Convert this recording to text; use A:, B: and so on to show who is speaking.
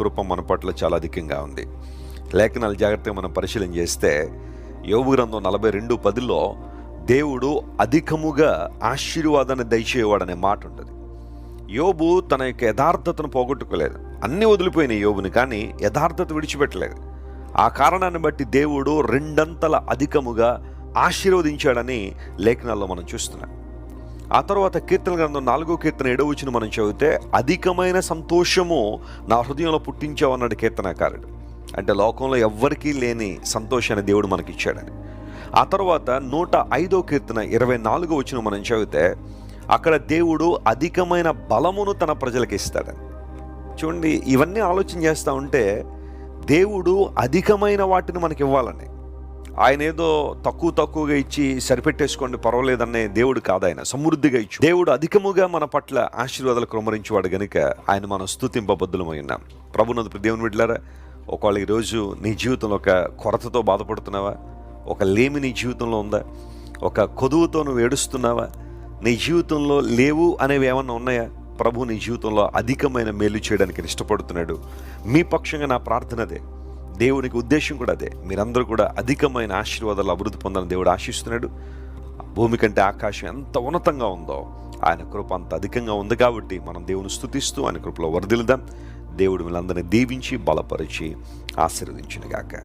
A: కృప మన పట్ల చాలా అధికంగా ఉంది. లేఖనాలు జాగ్రత్తగా మనం పరిశీలన చేస్తే యోగు గ్రంథం నలభై రెండు పదిలో దేవుడు అధికముగా ఆశీర్వాదాన్ని దయచేయవాడనే మాట ఉంటుంది. యోబు తన యొక్క యథార్థతను పోగొట్టుకోలేదు. అన్నీ వదిలిపోయినాయి యోబుని కానీ యథార్థత విడిచిపెట్టలేదు. ఆ కారణాన్ని బట్టి దేవుడు రెండంతల అధికముగా ఆశీర్వదించాడని లేఖనాల్లో మనం చూస్తున్నాం. ఆ తర్వాత కీర్తన గ్రంథం నాలుగో కీర్తన ఏడవ వచ్చిన మనం చదివితే అధికమైన సంతోషము నా హృదయంలో పుట్టించావన్నాడు కీర్తనకారుడు. అంటే లోకంలో ఎవ్వరికీ లేని సంతోషాన్ని దేవుడు మనకిచ్చాడని. ఆ తర్వాత నూట ఐదో కీర్తన ఇరవై నాలుగో వచ్చిన మనం చదివితే అక్కడ దేవుడు అధికమైన బలమును తన ప్రజలకు ఇస్తాడని చూడండి ఇవన్నీ ఆలోచన చేస్తూ ఉంటే దేవుడు అధికమైన వాటిని మనకి ఇవ్వాలని ఆయన ఏదో తక్కువ తక్కువగా ఇచ్చి సరిపెట్టేసుకోండి పర్వాలేదనే దేవుడు కాదు ఆయన సమృద్ధిగా ఇచ్చు దేవుడు అధికముగా మన పట్ల ఆశీర్వాదాలు కుమరించేవాడు గనుక ఆయన మనం స్థుతింపబద్ధులమై ఉన్నాం ప్రభునందు దేవుని విడ్లారా ఒకవేళ ఈరోజు నీ జీవితంలో ఒక కొరతతో బాధపడుతున్నావా? ఒక లేమి నీ జీవితంలో ఉందా? ఒక కొదువుతో నువ్వు ఏడుస్తున్నావా? నీ జీవితంలో లేవు అనేవి ఏమన్నా ఉన్నాయా? ప్రభు నీ జీవితంలో అధికమైన మేలు చేయడానికి ఇష్టపడుతున్నాడు. మీ పక్షంగా నా ప్రార్థనదే దేవునికి ఉద్దేశం కూడా అదే. మీరందరూ కూడా అధికమైన ఆశీర్వాదాలు అభివృద్ధి పొందాలని దేవుడు ఆశిస్తున్నాడు. భూమి కంటే ఆకాశం ఎంత ఉన్నతంగా ఉందో ఆయన కృప అంత అధికంగా ఉంది కాబట్టి మనం దేవుని స్తుతిస్తూ ఆయన కృపలో వరదిలుదాం దేవుడు వీళ్ళందరినీ దీవించి బలపరిచి ఆశీర్వదించినగాక.